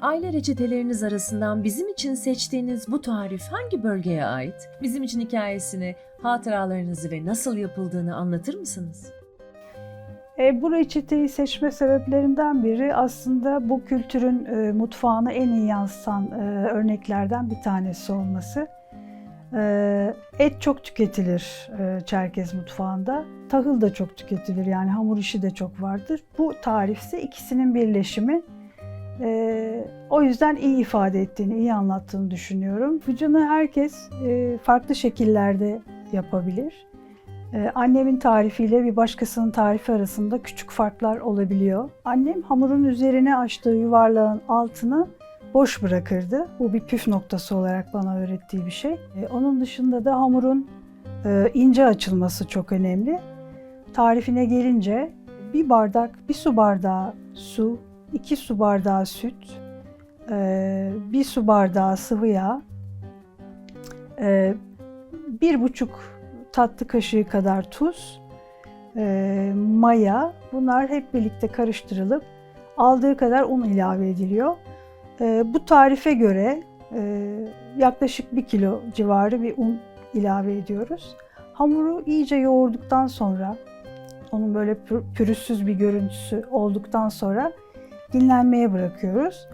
Aile reçeteleriniz arasından bizim için seçtiğiniz bu tarif hangi bölgeye ait? Bizim için hikayesini, hatıralarınızı ve nasıl yapıldığını anlatır mısınız? E, bu reçeteyi seçme sebeplerinden biri aslında bu kültürün e, mutfağını en iyi yansıtan e, örneklerden bir tanesi olması. E, et çok tüketilir e, Çerkez mutfağında. Tahıl da çok tüketilir yani hamur işi de çok vardır. Bu tarifse ikisinin birleşimi. E, o yüzden iyi ifade ettiğini, iyi anlattığını düşünüyorum. Fıcını herkes e, farklı şekillerde yapabilir. Ee, Annemin tarifiyle bir başkasının tarifi arasında küçük farklar olabiliyor. Annem hamurun üzerine açtığı yuvarlağın altını boş bırakırdı. Bu bir püf noktası olarak bana öğrettiği bir şey. Ee, Onun dışında da hamurun e, ince açılması çok önemli. Tarifine gelince bir bardak, bir su bardağı su, iki su bardağı süt, e, bir su bardağı sıvı yağ, e, bir buçuk tatlı kaşığı kadar tuz, e, maya bunlar hep birlikte karıştırılıp aldığı kadar un ilave ediliyor. E, bu tarife göre e, yaklaşık 1 kilo civarı bir un ilave ediyoruz. Hamuru iyice yoğurduktan sonra onun böyle pür- pürüzsüz bir görüntüsü olduktan sonra dinlenmeye bırakıyoruz.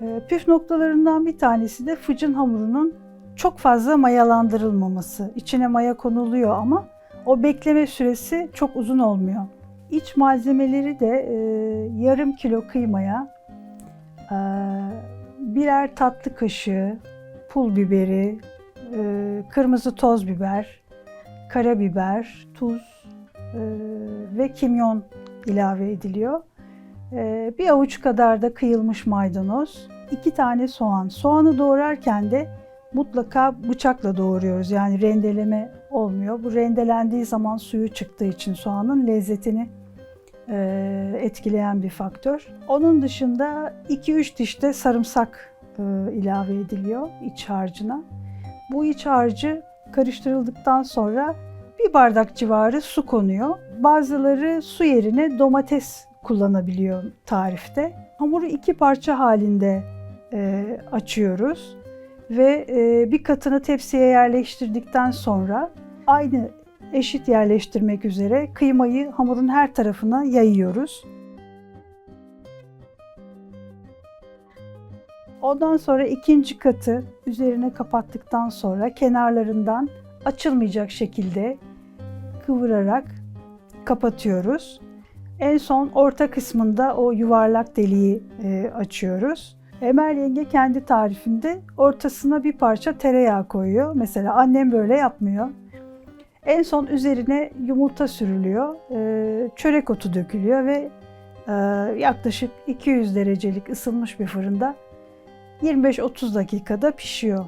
E, püf noktalarından bir tanesi de fıcın hamurunun çok fazla mayalandırılmaması. İçine maya konuluyor ama o bekleme süresi çok uzun olmuyor. İç malzemeleri de e, yarım kilo kıymaya e, birer tatlı kaşığı pul biberi, e, kırmızı toz biber, karabiber, tuz e, ve kimyon ilave ediliyor. E, bir avuç kadar da kıyılmış maydanoz, iki tane soğan. Soğanı doğrarken de mutlaka bıçakla doğruyoruz. Yani rendeleme olmuyor. Bu rendelendiği zaman suyu çıktığı için soğanın lezzetini e, etkileyen bir faktör. Onun dışında 2-3 diş de sarımsak e, ilave ediliyor iç harcına. Bu iç harcı karıştırıldıktan sonra bir bardak civarı su konuyor. Bazıları su yerine domates kullanabiliyor tarifte. Hamuru iki parça halinde e, açıyoruz ve e, bir katını tepsiye yerleştirdikten sonra aynı eşit yerleştirmek üzere kıymayı hamurun her tarafına yayıyoruz. Ondan sonra ikinci katı üzerine kapattıktan sonra kenarlarından açılmayacak şekilde kıvırarak kapatıyoruz. En son orta kısmında o yuvarlak deliği e, açıyoruz. Emel yenge kendi tarifinde ortasına bir parça tereyağı koyuyor. Mesela annem böyle yapmıyor. En son üzerine yumurta sürülüyor, e, çörek otu dökülüyor ve e, yaklaşık 200 derecelik ısınmış bir fırında 25-30 dakikada pişiyor.